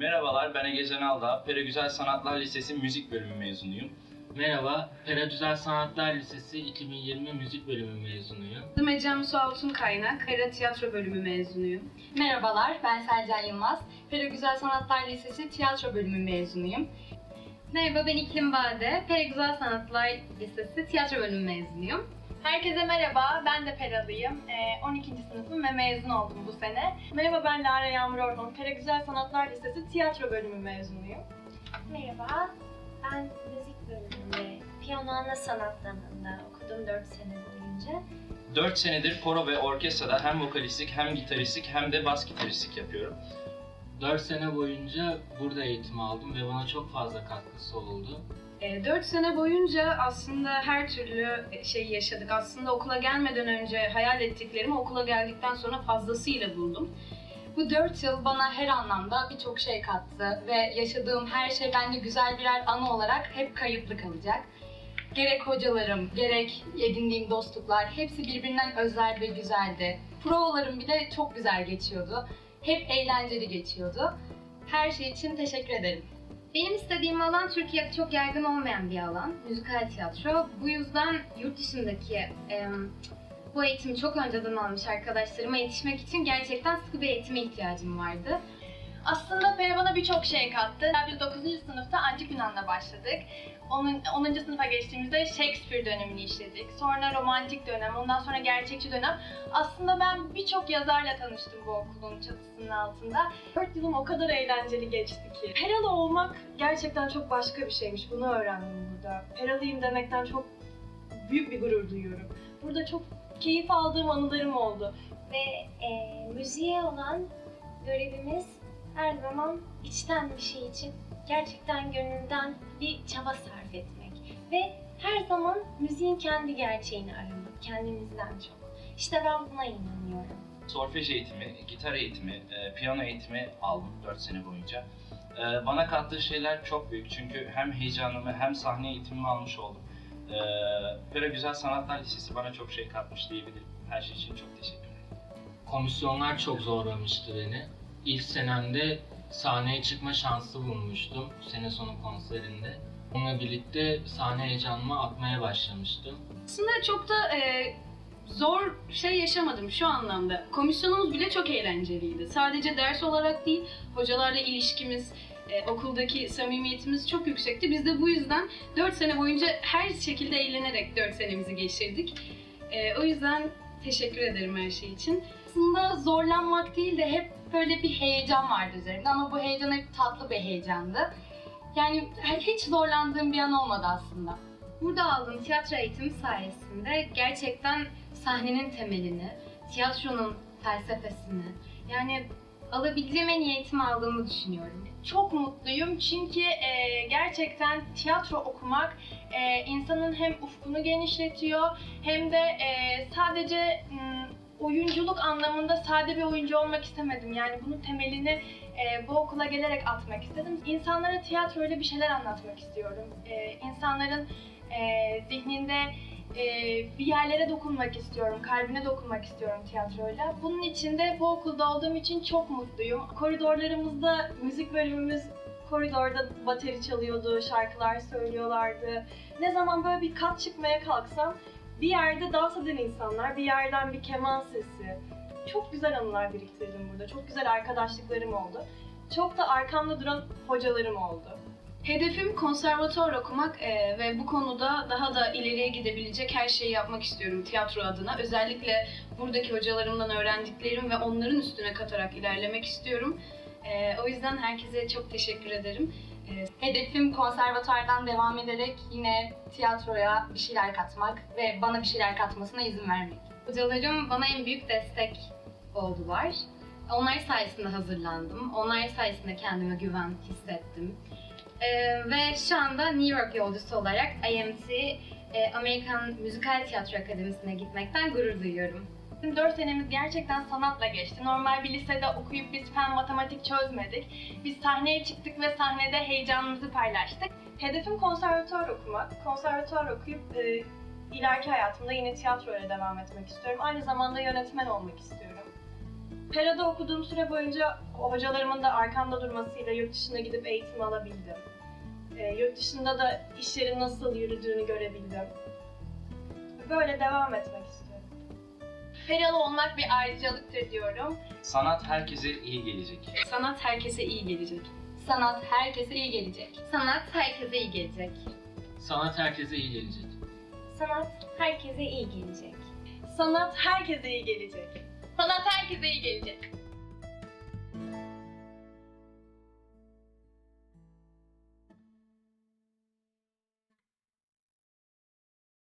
Merhabalar, ben Ege Can Aldağ. Pera Güzel Sanatlar Lisesi Müzik Bölümü mezunuyum. Merhaba, Pera Güzel Sanatlar Lisesi 2020 Müzik Bölümü mezunuyum. Adım Ecem Su Altun Kaynak, Kara Tiyatro Bölümü mezunuyum. Merhabalar, ben Selcan Yılmaz. Pera Güzel Sanatlar Lisesi Tiyatro Bölümü mezunuyum. Merhaba ben İklim Bade. Pera Güzel Sanatlar Lisesi Tiyatro Bölümü mezunuyum. Herkese merhaba, ben de Peralıyım. Ee, 12. sınıfım ve mezun oldum bu sene. Merhaba ben Lara Yağmur Orhan, Pera Güzel Sanatlar Lisesi Tiyatro Bölümü mezunuyum. Merhaba, ben müzik bölümünde piyano ana sanat dalında okudum 4 sene boyunca. 4 senedir koro ve orkestrada hem vokalistlik hem gitaristlik hem de bas gitaristlik yapıyorum. 4 sene boyunca burada eğitim aldım ve bana çok fazla katkısı oldu. 4 sene boyunca aslında her türlü şey yaşadık. Aslında okula gelmeden önce hayal ettiklerimi okula geldikten sonra fazlasıyla buldum. Bu dört yıl bana her anlamda birçok şey kattı ve yaşadığım her şey bende güzel birer anı olarak hep kayıtlı kalacak. Gerek hocalarım, gerek edindiğim dostluklar hepsi birbirinden özel ve güzeldi. Provalarım bile çok güzel geçiyordu. Hep eğlenceli geçiyordu. Her şey için teşekkür ederim. Benim istediğim alan Türkiye'de çok yaygın olmayan bir alan. Müzikal tiyatro. Bu yüzden yurt dışındaki em, bu eğitimi çok önceden almış arkadaşlarıma yetişmek için gerçekten sıkı bir eğitime ihtiyacım vardı. Aslında Pera bana birçok şey kattı. Biz 9. sınıfta Antik Yunan'da başladık. 10. 10. sınıfa geçtiğimizde Shakespeare dönemini işledik. Sonra romantik dönem, ondan sonra gerçekçi dönem. Aslında ben birçok yazarla tanıştım bu okulun çatısının altında. 4 yılım o kadar eğlenceli geçti ki. Peralı olmak gerçekten çok başka bir şeymiş. Bunu öğrendim burada. Peralıyım demekten çok büyük bir gurur duyuyorum. Burada çok keyif aldığım anılarım oldu. Ve e, müziğe olan görevimiz her zaman içten bir şey için gerçekten gönülden bir çaba sarf etmek. Ve her zaman müziğin kendi gerçeğini aramak, kendimizden çok. İşte ben buna inanıyorum. Solfej eğitimi, gitar eğitimi, e, piyano eğitimi aldım 4 sene boyunca. E, Bana kattığı şeyler çok büyük çünkü hem heyecanımı hem sahne eğitimimi almış oldum. Pera Güzel Sanatlar Lisesi bana çok şey katmış diyebilirim. Her şey için çok teşekkür ederim. Komisyonlar çok zorlamıştı beni. İlk senemde sahneye çıkma şansı bulmuştum sene sonu konserinde. Onunla birlikte sahne heyecanımı atmaya başlamıştım. Aslında çok da e, zor şey yaşamadım şu anlamda. Komisyonumuz bile çok eğlenceliydi. Sadece ders olarak değil, hocalarla ilişkimiz, e, okuldaki samimiyetimiz çok yüksekti. Biz de bu yüzden 4 sene boyunca her şekilde eğlenerek 4 senemizi geçirdik. E, o yüzden teşekkür ederim her şey için. Aslında zorlanmak değil de hep böyle bir heyecan vardı üzerimde ama bu heyecan hep tatlı bir heyecandı. Yani hiç zorlandığım bir an olmadı aslında. Burada aldığım tiyatro eğitimi sayesinde gerçekten sahnenin temelini, tiyatronun felsefesini, yani alabileceğim en iyi eğitimi aldığımı düşünüyorum. Çok mutluyum çünkü e, gerçekten tiyatro okumak e, insanın hem ufkunu genişletiyor hem de e, sadece m, oyunculuk anlamında sade bir oyuncu olmak istemedim. Yani bunun temelini e, bu okula gelerek atmak istedim. İnsanlara tiyatroyla bir şeyler anlatmak istiyorum. E, insanların e, zihninde e, bir yerlere dokunmak istiyorum, kalbine dokunmak istiyorum tiyatroyla. Bunun için de bu okulda olduğum için çok mutluyum. Koridorlarımızda müzik bölümümüz koridorda bateri çalıyordu, şarkılar söylüyorlardı. Ne zaman böyle bir kat çıkmaya kalksam bir yerde dans eden insanlar, bir yerden bir keman sesi. Çok güzel anılar biriktirdim burada. Çok güzel arkadaşlıklarım oldu. Çok da arkamda duran hocalarım oldu. Hedefim konservatuvar okumak e, ve bu konuda daha da ileriye gidebilecek her şeyi yapmak istiyorum tiyatro adına. Özellikle buradaki hocalarımdan öğrendiklerim ve onların üstüne katarak ilerlemek istiyorum. E, o yüzden herkese çok teşekkür ederim. Hedefim konservatuardan devam ederek yine tiyatroya bir şeyler katmak ve bana bir şeyler katmasına izin vermek. Hocalarım bana en büyük destek oldular. Onlar sayesinde hazırlandım. Onlar sayesinde kendime güven hissettim. Ee, ve şu anda New York yolcusu olarak IMT, e, Amerikan Müzikal Tiyatro Akademisi'ne gitmekten gurur duyuyorum. 4 senemiz gerçekten sanatla geçti. Normal bir lisede okuyup biz fen matematik çözmedik. Biz sahneye çıktık ve sahnede heyecanımızı paylaştık. Hedefim konservatuvar okumak. Konservatuvar okuyup e, ileriki hayatımda yine tiyatroya devam etmek istiyorum. Aynı zamanda yönetmen olmak istiyorum. Pera'da okuduğum süre boyunca hocalarımın da arkamda durmasıyla yurt dışına gidip eğitim alabildim. Ee, yurt dışında da işlerin nasıl yürüdüğünü görebildim. Böyle devam etmek istiyorum. Peralı olmak bir ayrıcalıktır diyorum. Sanat herkese iyi gelecek. Sanat herkese iyi gelecek. Sanat herkese iyi gelecek. Sanat herkese iyi gelecek. Sanat herkese iyi gelecek. Sanat herkese iyi gelecek. Sanat herkese iyi gelecek. Sanat herkese iyi gelecek.